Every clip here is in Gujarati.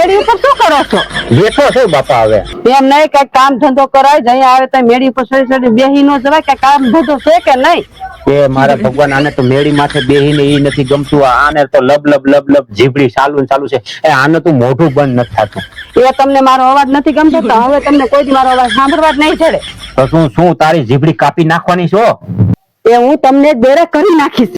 મેળી ઉપર શું કરો છો? બેઠો છો બાપા હવે. એમ નહીં કઈ કામ ધંધો કરાય જઈ આવે તો મેળી ઉપર સડી સડી બેહી નો જવાય કે કામ ધંધો છે કે નહીં? એ મારા ભગવાન આને તો મેળી માથે બેહીને ઈ નથી ગમતું. આને તો લબ લબ લબ લબ જીભડી ચાલુ ચાલુ છે. એ આને તો મોઢું બંધ નથી થતું. એ તમને મારો અવાજ નથી ગમતો તો હવે તમને કોઈ દી મારો અવાજ સાંભળવા જ નહીં છેડે. તો શું શું તારી જીભડી કાપી નાખવાની છો? એ હું તમને બેરે કરી નાખીશ.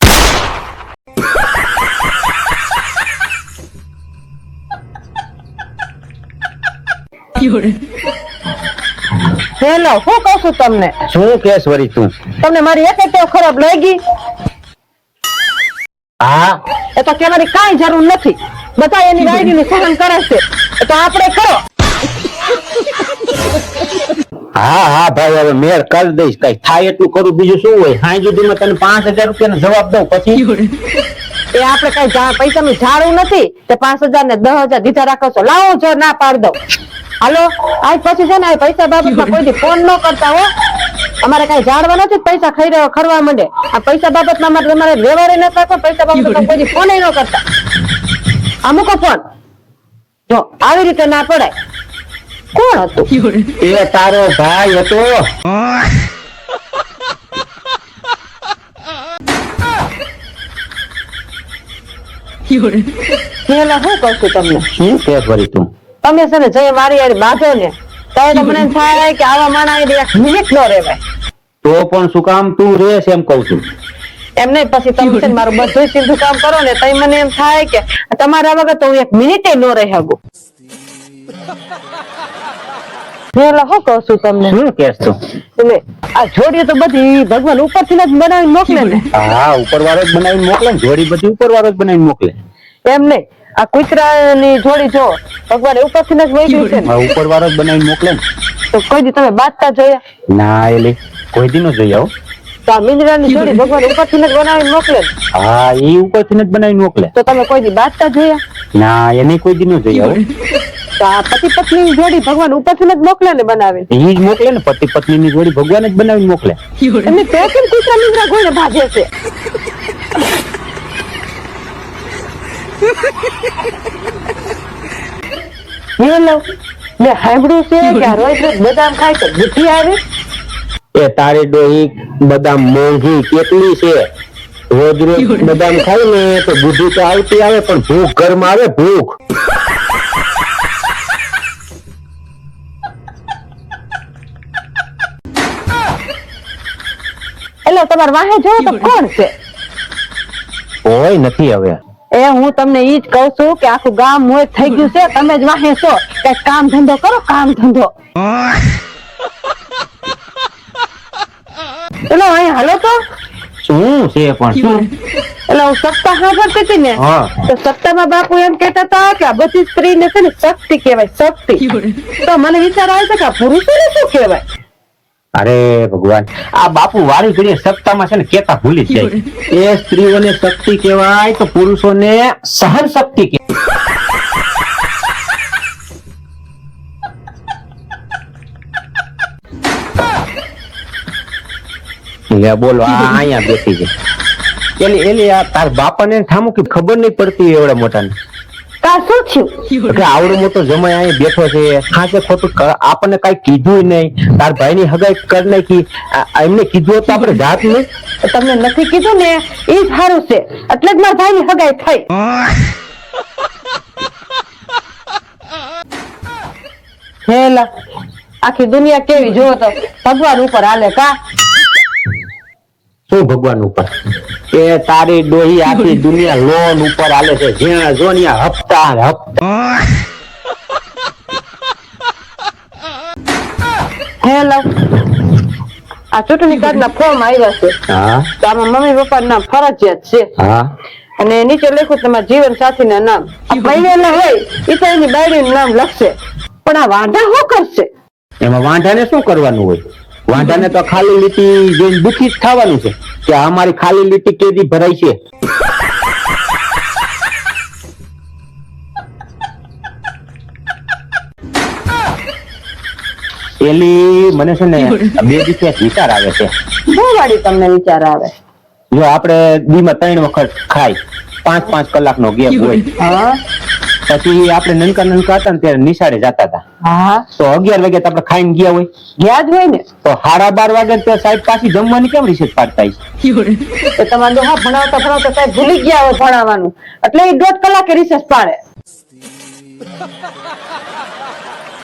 હેલો શું કહું છું તમને? શું કેસ વરી તું? તમને મારી એક ટેવ ખરાબ લાગી? હા? એ તો કેવાની કાંઈ જરૂર નથી. બધા એની વાયરીનું સહન કરે છે. એ તો આપણે કરો. હા હા ભાઈ હવે મેળ કરી દઈશ. કઈ થાય એટલું કરું. બીજું શું હોય? હાઈ સુધીમાં તને પાંચ હજાર રૂપિયા જવાબ દઉં પછી? એ આપણે કઈ પૈસા નું ઝાડું નથી. તે પાંચ હજાર ને દસ હજાર દીધા રાખો છો. લાવો જો ના પાડ દઉં. હાલો આજ પછી છે ને આ પૈસા બાબતમાં કોઈ દી ફોન ન કરતા હો. અમારે કઈ જાણવા નથી પૈસા ખાઈ રહ્યો ખરવા માંડે. આ પૈસા બાબતમાં અમારે તમારે વ્યવહાર ન કરતો પૈસા બાબતમાં કોઈ દી ફોન ન કરતા. આ મૂકો ફોન. જો આવી રીતે ના પડાય. કોણ હતું? એ તારો ભાઈ હતો. પેલા શું કહું છું તમને? શું કે ફરી તું? તમે છે ને જઈ મારી યાર બાજો ને તો તમને થાય કે આવા માણસ એક મિનિટ નો રહેવાય. તો પણ શું કામ તું રેસ એમ કઉ છું. એમ નહીં પછી તમે છે મારું બધું સીધું કામ કરો ને તો મને એમ થાય કે તમારા વગર તો હું એક મિનિટે નો રહી શકું. પેલા શું કહું છું તમને? શું કેસ તું? એટલે આ જોડીઓ તો બધી ભગવાન ઉપરથી જ બનાવી મોકલે ને. હા ઉપર વાળો જ બનાવીને મોકલે ને જોડી બધી ઉપર વાળો જ બનાવી મોકલે. એમ નહીં. આ કૂતરાની જોડી જો ભગવાન ઉપરથી જ વહી છે ને. ઉપર વાળો જ બનાવીને મોકલે ને. તો કોઈ દી તમે બાંધતા જોયા? ના એલી કોઈ દી નો જોઈ આવો તો આ મિંદરાની જોડી ભગવાન ઉપરથી જ બનાવીને મોકલે? ને. હા એ ઉપરથી જ બનાવીને મોકલે. તો તમે કોઈ દી બાંધતા જોયા? ના એને કોઈ દી નો જોઈ આવો તો આ પતિ પત્ની જોડી ભગવાન ઉપરથી જ મોકલે ને બનાવે એ જ મોકલે ને પતિ પત્ની ની જોડી ભગવાન જ બનાવીને મોકલે. એમને તો કેમ કૂતરા મિંદરા ગોળે ભાગે છે. હેલો મેં સાંભળ્યું છે કે રોજ રોજ બદામ ખાય તો બુદ્ધિ આવે? એ તારી ડોહી બદામ મોંઘી કેટલી છે? રોજ રોજ બદામ ખાય ને તો બુદ્ધિ તો આવતી આવે પણ ભૂખ ઘરમાં આવે ભૂખ. એટલે તમારે વાહે જોવો તો કોણ છે? હોય નથી હવે. એ હું તમને ઈ જ કઉ છું કે આખું ગામ મોય થઈ ગયું છે તમે જ વાહે છો. કે કામ ધંધો કરો કામ ધંધો. એટલે અહીં હાલો તો. શું છે પણ શું? એટલે હું સત્તા સાંભળતી હતી ને તો સત્તામાં બાપુ એમ કેતા હતા કે આ બધી સ્ત્રીને છે ને શક્તિ કહેવાય શક્તિ. તો મને વિચાર આવે છે કે આ પુરુષોને શું કહેવાય? અરે ભગવાન, આ બાપુ વારી ઘડીએ સત્તામાં છે ને કેતા ભૂલી જાય. એ સ્ત્રીઓને શક્તિ કહેવાય તો પુરુષોને સહન શક્તિ કહેવાય બોલો, આ અહીંયા બેસી જાય. એલી એલી આ તાર બાપાને ઠામું કે ખબર નહીં પડતી એવડા મોટાને. કા શું થયું? કે આવડો મોટો જમાય અહીં બેઠો છે. ખાસે ખોટું આપણને કઈ કીધું નહીં. તાર ભાઈ ની હગાઈ કરી નાખી. એમને કીધું તો આપણે જાત નહીં. તમને નથી કીધું ને? એ સારું છે. એટલે જ મારા ભાઈની હગાઈ થઈ. હેલા આખી દુનિયા કેવી જોવો તો. ભગવાન ઉપર હાલે કા? શું ભગવાન ઉપર? એ તારી ડોહી આખી દુનિયા લોન ઉપર હાલે છે. જ્યાં જો ત્યાં હપ્તા હપ્તા. હેલો આ ચૂંટણી કાર્ડ ના ફોર્મ આવ્યા છે. તો આમાં મમ્મી પપ્પા નામ ફરજિયાત છે. હા. અને નીચે લખ્યું તમારા જીવન સાથી ના નામ પહેરેલા હોય એ તો એની બાયડી નામ લખશે. પણ આ વાંઢા શું કરશે? એમાં વાંઢાને શું કરવાનું હોય? વાંઢાને તો ખાલી લીટી જોઈને દુખી જ થવાનું છે કે અમારી ખાલી લીટી કેદી ભરાય છે? પેલી મને છે ને બે દિવસે વિચાર આવે છે. બહુ વાળી તમને વિચાર આવે. જો આપણે દીમાં ત્રણ વખત ખાય પાંચ પાંચ કલાકનો ગેપ હોય. પછી આપણે નનકા નનકા હતા ને ત્યારે નિશાળે જતા હતા. હા. તો અગિયાર વાગે આપણે ખાઈને ગયા હોય. ગયા જ હોય ને? તો સાડા બાર વાગે તો સાહેબ પાછી જમવાની કેમ રીસેટ પાડતા? તો તમારે તો હા ભણાવતા ભણાવતા સાહેબ ભૂલી ગયા હોય ભણાવવાનું. એટલે એ દોઢ કલાકે રીસેસ પાડે.